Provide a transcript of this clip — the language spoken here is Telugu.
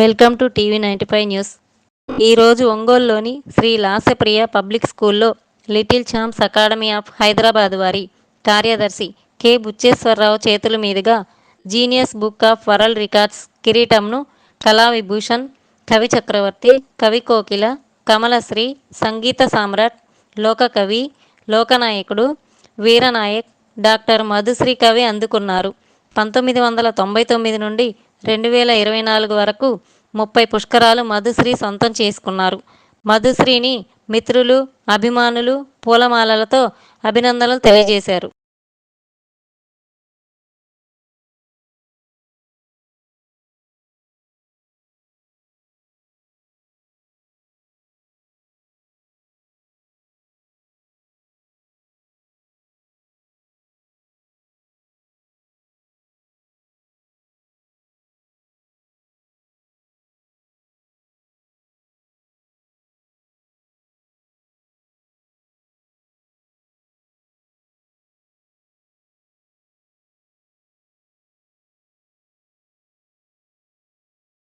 Welcome to TV ninety five news. ఈరోజు ఒంగోలులోని శ్రీ లాసప్రియ పబ్లిక్ స్కూల్లో little champs academy of Hyderabad వారి కార్యదర్శి కె బుచ్చేశ్వరరావు చేతుల మీదుగా genius book of world records కిరీటంను Kala Vibhushan కవి చక్రవర్తి కవి కోకిల కమలశ్రీ సంగీత సామ్రాట్ లోకకవి లోకనాయకుడు వీరనాయక్ డాక్టర్ మధుశ్రీ కవి అందుకున్నారు. పంతొమ్మిది వందల తొంభై తొమ్మిది నుండి రెండు వేల ఇరవై నాలుగు వరకు ముప్పై పుష్కరాలు మధుశ్రీ సొంతం చేసుకున్నారు. మధుశ్రీని మిత్రులు అభిమానులు పూలమాలలతో అభినందనలు తెలియజేశారు.